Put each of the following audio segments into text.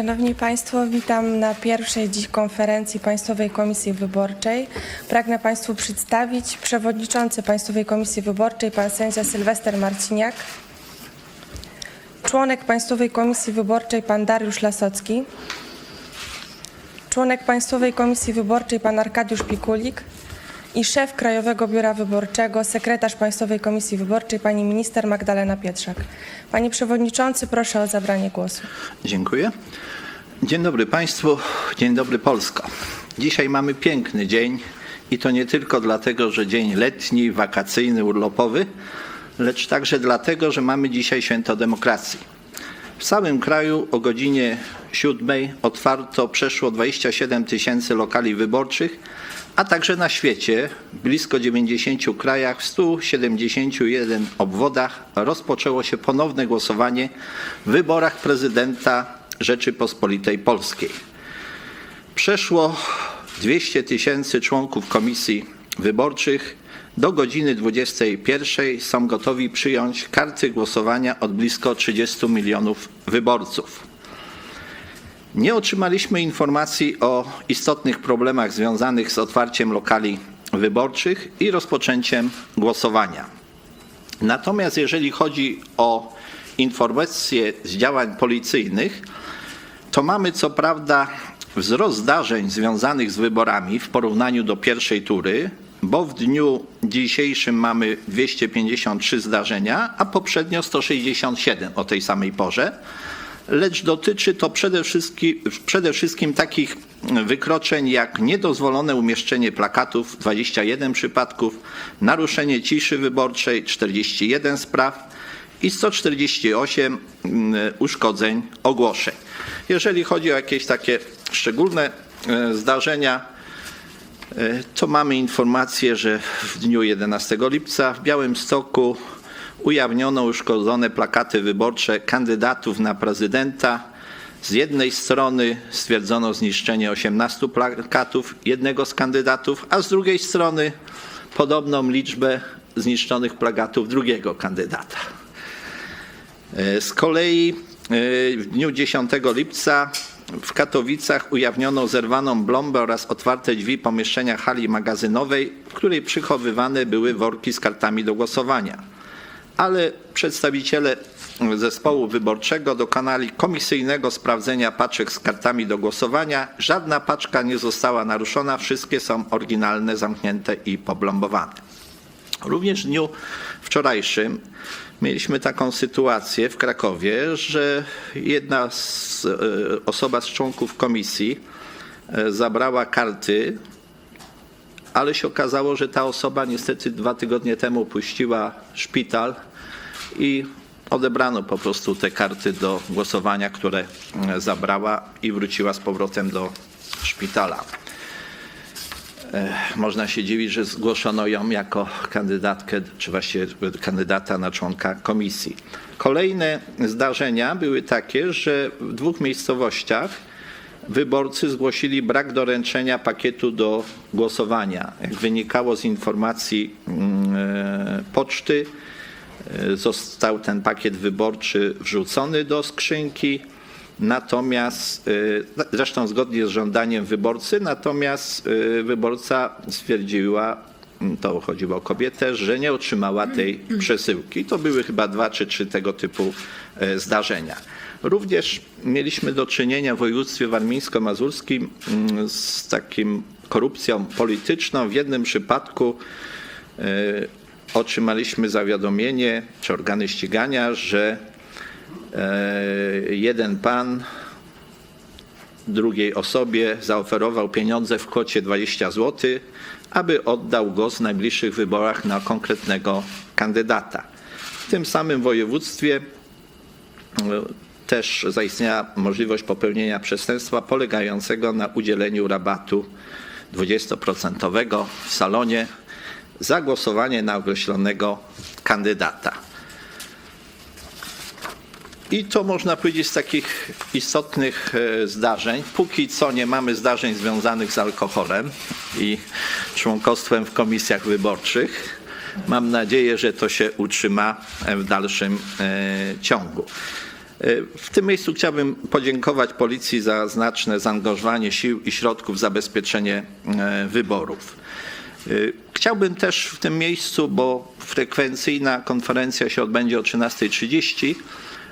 Szanowni Państwo, witam na pierwszej dziś konferencji Państwowej Komisji Wyborczej. Pragnę Państwu przedstawić przewodniczący Państwowej Komisji Wyborczej, pan sędzia Sylwester Marciniak, członek Państwowej Komisji Wyborczej, pan Dariusz Lasocki, członek Państwowej Komisji Wyborczej, pan Arkadiusz Pikulik i szef Krajowego Biura Wyborczego, sekretarz Państwowej Komisji Wyborczej, pani minister Magdalena Pietrzak. Panie Przewodniczący, proszę o zabranie głosu. Dziękuję. Dzień dobry Państwu, dzień dobry Polsko. Dzisiaj mamy piękny dzień i to nie tylko dlatego, że dzień letni, wakacyjny, urlopowy, lecz także dlatego, że mamy dzisiaj święto demokracji. W całym kraju o godzinie 7 otwarto przeszło 27 tysięcy lokali wyborczych, a także na świecie w blisko 90 krajach, w 171 obwodach rozpoczęło się ponowne głosowanie w wyborach prezydenta Rzeczypospolitej Polskiej. Przeszło 200 tysięcy członków komisji wyborczych. Do godziny 21 są gotowi przyjąć karty głosowania od blisko 30 milionów wyborców. Nie otrzymaliśmy informacji o istotnych problemach związanych z otwarciem lokali wyborczych i rozpoczęciem głosowania. Natomiast jeżeli chodzi o informacje z działań policyjnych, to mamy co prawda wzrost zdarzeń związanych z wyborami w porównaniu do pierwszej tury, bo w dniu dzisiejszym mamy 253 zdarzenia, a poprzednio 167 o tej samej porze. Lecz dotyczy to przede wszystkim, przede wszystkim takich wykroczeń jak niedozwolone umieszczenie plakatów 21 przypadków, naruszenie ciszy wyborczej 41 spraw i 148 mm, uszkodzeń ogłoszeń. Jeżeli chodzi o jakieś takie szczególne e, zdarzenia, e, to mamy informację, że w dniu 11 lipca w Białymstoku ujawniono uszkodzone plakaty wyborcze kandydatów na prezydenta. Z jednej strony stwierdzono zniszczenie 18 plakatów jednego z kandydatów, a z drugiej strony podobną liczbę zniszczonych plakatów drugiego kandydata. E, Z kolei e, w dniu 10 lipca w Katowicach ujawniono zerwaną blombę oraz otwarte drzwi pomieszczenia hali magazynowej, w której przechowywane były worki z kartami do głosowania. Ale przedstawiciele zespołu wyborczego dokonali komisyjnego sprawdzenia paczek z kartami do głosowania. Żadna paczka nie została naruszona, wszystkie są oryginalne, zamknięte i poblombowane. Również w dniu wczorajszym mieliśmy taką sytuację w Krakowie, że jedna z, e, osoba z członków komisji e, zabrała karty, ale się okazało, że ta osoba niestety dwa tygodnie temu opuściła szpital i odebrano po prostu te karty do głosowania, które e, zabrała i wróciła z powrotem do szpitala. Można się dziwić, że zgłoszono ją jako kandydatkę, czy właściwie kandydata na członka komisji. Kolejne zdarzenia były takie, że w dwóch miejscowościach wyborcy zgłosili brak doręczenia pakietu do głosowania. Jak wynikało z informacji mm, e, poczty, e, został ten pakiet wyborczy wrzucony do skrzynki. Natomiast, y, zresztą zgodnie z żądaniem wyborcy, natomiast y, wyborca stwierdziła, mm, to chodziło o kobietę, że nie otrzymała tej przesyłki. To były chyba dwa czy trzy tego typu e, zdarzenia. Również mieliśmy do czynienia w województwie warmińsko-mazurskim mm, z takim korupcją polityczną. W jednym przypadku e, otrzymaliśmy zawiadomienie, czy organy ścigania, że E, jeden pan drugiej osobie zaoferował pieniądze w kwocie 20 zł, aby oddał głos w najbliższych wyborach na konkretnego kandydata. W tym samym województwie e, też zaistniała możliwość popełnienia przestępstwa polegającego na udzieleniu rabatu 20% w salonie za głosowanie na określonego kandydata. I to można powiedzieć z takich istotnych e, zdarzeń. Póki co nie mamy zdarzeń związanych z alkoholem i członkostwem w komisjach wyborczych. Mam nadzieję, że to się utrzyma w dalszym e, ciągu. W tym miejscu chciałbym podziękować Policji za znaczne zaangażowanie sił i środków zabezpieczenie e, wyborów. E, Chciałbym też w tym miejscu, bo frekwencyjna konferencja się odbędzie o 13.30,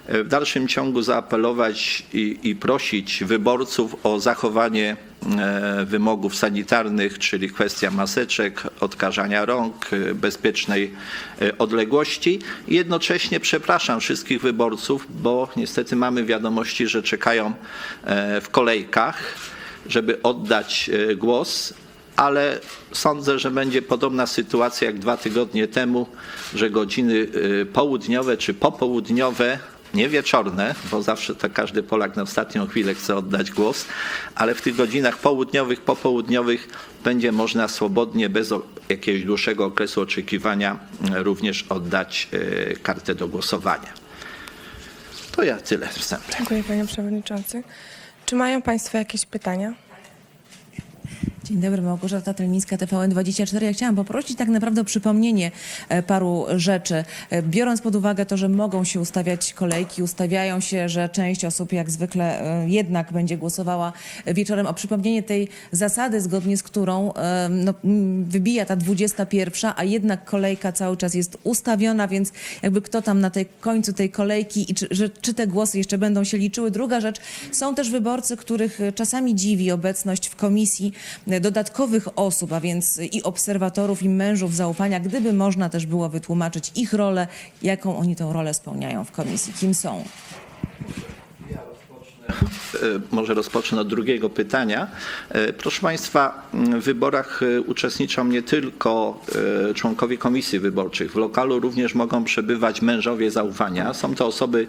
e, w dalszym ciągu zaapelować i, i prosić wyborców o zachowanie e, wymogów sanitarnych, czyli kwestia maseczek, odkażania rąk, bezpiecznej odległości. Jednocześnie przepraszam wszystkich wyborców, bo niestety mamy wiadomości, że czekają e, w kolejkach, żeby oddać e, głos ale sądzę, że będzie podobna sytuacja jak dwa tygodnie temu, że godziny y, południowe czy popołudniowe, nie wieczorne, bo zawsze to każdy Polak na ostatnią chwilę chce oddać głos, ale w tych godzinach południowych, popołudniowych będzie można swobodnie, bez jakiegoś dłuższego okresu oczekiwania, y, również oddać y, kartę do głosowania. To ja tyle wstępnie. Dziękuję panie przewodniczący. Czy mają państwo jakieś pytania? Dzień dobry, Małgorzata Tylmińska, TVN24. Ja chciałam poprosić tak naprawdę o przypomnienie e, paru rzeczy. E, Biorąc pod uwagę to, że mogą się ustawiać kolejki, ustawiają się, że część osób jak zwykle e, jednak będzie głosowała wieczorem, o przypomnienie tej zasady, zgodnie z którą no, wybija ta 21, a jednak kolejka cały czas jest ustawiona, więc jakby kto tam na tej końcu tej kolejki i czy, czy te głosy jeszcze będą się liczyły. Druga rzecz, są też wyborcy, których czasami dziwi obecność w komisji dodatkowych osób, a więc i obserwatorów, i mężów zaufania, gdyby można też było wytłumaczyć ich rolę, jaką oni tą rolę spełniają w komisji, kim są. E, Może rozpocznę od drugiego pytania. E, Proszę Państwa, w wyborach e, uczestniczą nie tylko członkowie komisji wyborczych. W lokalu również mogą przebywać mężowie zaufania. Są to osoby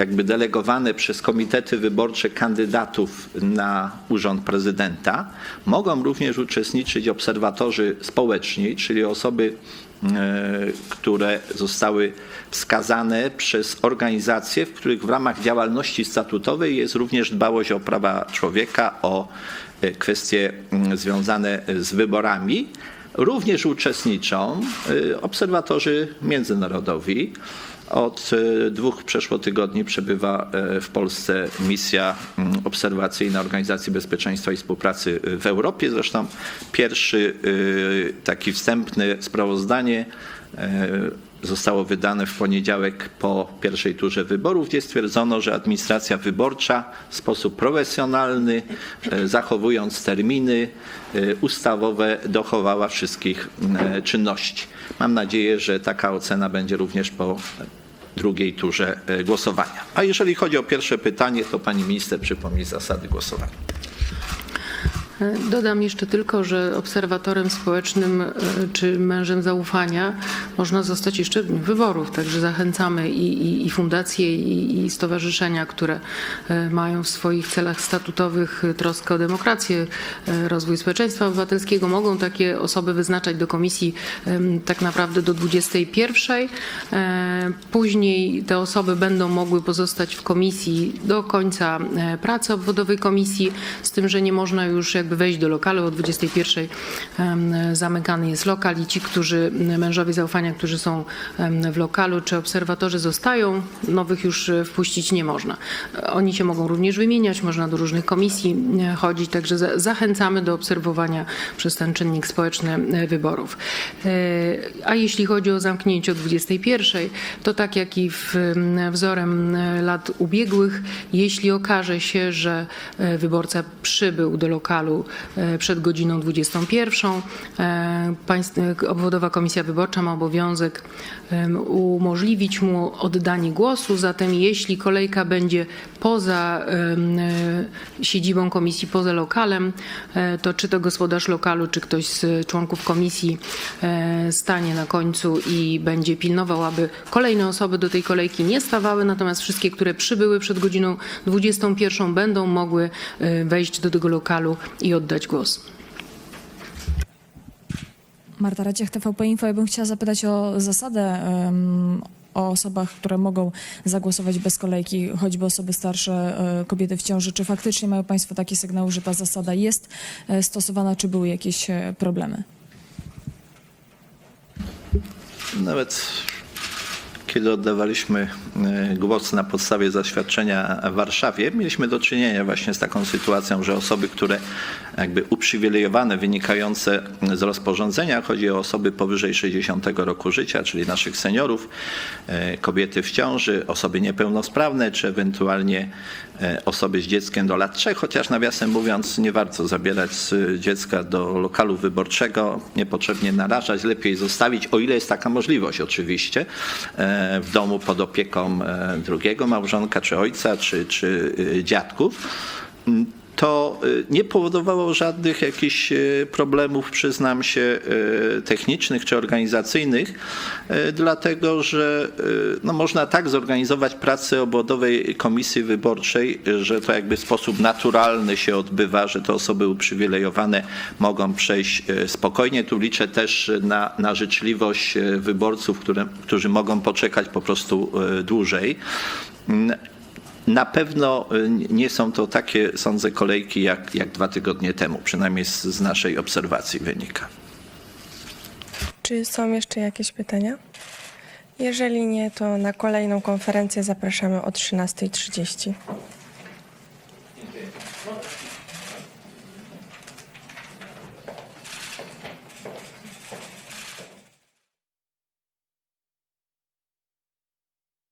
jakby delegowane przez komitety wyborcze kandydatów na urząd prezydenta. Mogą również uczestniczyć obserwatorzy społeczni, czyli osoby e, które zostały wskazane przez organizacje, w których w ramach działalności statutowej jest również dbałość o prawa człowieka, o e, kwestie związane z wyborami. Również uczestniczą e, obserwatorzy międzynarodowi. Od e, dwóch przeszło tygodni przebywa e, w Polsce misja mm, obserwacyjna Organizacji Bezpieczeństwa i Współpracy w Europie. Zresztą pierwszy e, taki wstępne sprawozdanie e, zostało wydane w poniedziałek po pierwszej turze wyborów, gdzie stwierdzono, że administracja wyborcza w sposób profesjonalny, e, zachowując terminy e, ustawowe, dochowała wszystkich e, czynności. Mam nadzieję, że taka ocena będzie również po drugiej turze e, głosowania. A jeżeli chodzi o pierwsze pytanie, to pani minister przypomni zasady głosowania. Dodam jeszcze tylko, że obserwatorem społecznym e, czy mężem zaufania można zostać jeszcze w dniu wyborów. Także zachęcamy i, i, i fundacje, i, i stowarzyszenia, które e, mają w swoich celach statutowych troskę o demokrację, e, rozwój społeczeństwa obywatelskiego, mogą takie osoby wyznaczać do komisji tak naprawdę do 21. E, Później te osoby będą mogły pozostać w komisji do końca pracy obwodowej komisji, z tym, że nie można już jakby wejść do lokalu. O 21 em, zamykany jest lokal i ci, którzy, mężowie zaufania, którzy są w lokalu czy obserwatorzy zostają, nowych już e, wpuścić nie można. Oni się mogą również wymieniać, można do różnych komisji e, chodzić, także za- zachęcamy do obserwowania przez ten czynnik społeczny e, wyborów. A jeśli chodzi o zamknięcie o 21, to tak jak i w, wzorem lat ubiegłych, jeśli okaże się, że wyborca przybył do lokalu e, przed godziną 21, e, e, obwodowa komisja wyborcza ma obowiązek umożliwić mu oddanie głosu. Zatem jeśli kolejka będzie poza siedzibą komisji, poza lokalem, to czy to gospodarz lokalu, czy ktoś z członków komisji stanie na końcu i będzie pilnował, aby kolejne osoby do tej kolejki nie stawały, natomiast wszystkie, które przybyły przed godziną 21 będą mogły wejść do tego lokalu i oddać głos. Marta Raciech, TVP Info. Ja bym chciała zapytać o zasadę em, o osobach, które mogą zagłosować bez kolejki, choćby osoby starsze, e, kobiety w ciąży. Czy faktycznie mają Państwo takie sygnały, że ta zasada jest e, stosowana, czy były jakieś e, problemy? Nawet kiedy oddawaliśmy e, głos na podstawie zaświadczenia w Warszawie, mieliśmy do czynienia właśnie z taką sytuacją, że osoby, które jakby uprzywilejowane, wynikające z rozporządzenia, chodzi o osoby powyżej 60 roku życia, czyli naszych seniorów, e, kobiety w ciąży, osoby niepełnosprawne, czy ewentualnie e, osoby z dzieckiem do lat 3, chociaż nawiasem mówiąc, nie warto zabierać dziecka do lokalu wyborczego, niepotrzebnie narażać, lepiej zostawić, o ile jest taka możliwość oczywiście, w domu pod opieką e, drugiego małżonka, czy ojca, czy, czy e, dziadków to y, nie powodowało żadnych jakichś y, problemów, przyznam się, y, technicznych czy organizacyjnych, dlatego że no, można tak zorganizować pracę obwodowej komisji wyborczej, że to jakby w sposób naturalny się odbywa, że te osoby uprzywilejowane mogą przejść spokojnie. Tu liczę też na, na życzliwość wyborców, które, którzy mogą poczekać po prostu dłużej. Na pewno y, nie są to takie, sądzę, kolejki jak, jak dwa tygodnie temu, przynajmniej z, z naszej obserwacji wynika. Czy są jeszcze jakieś pytania? Jeżeli nie, to na kolejną konferencję zapraszamy o 13.30.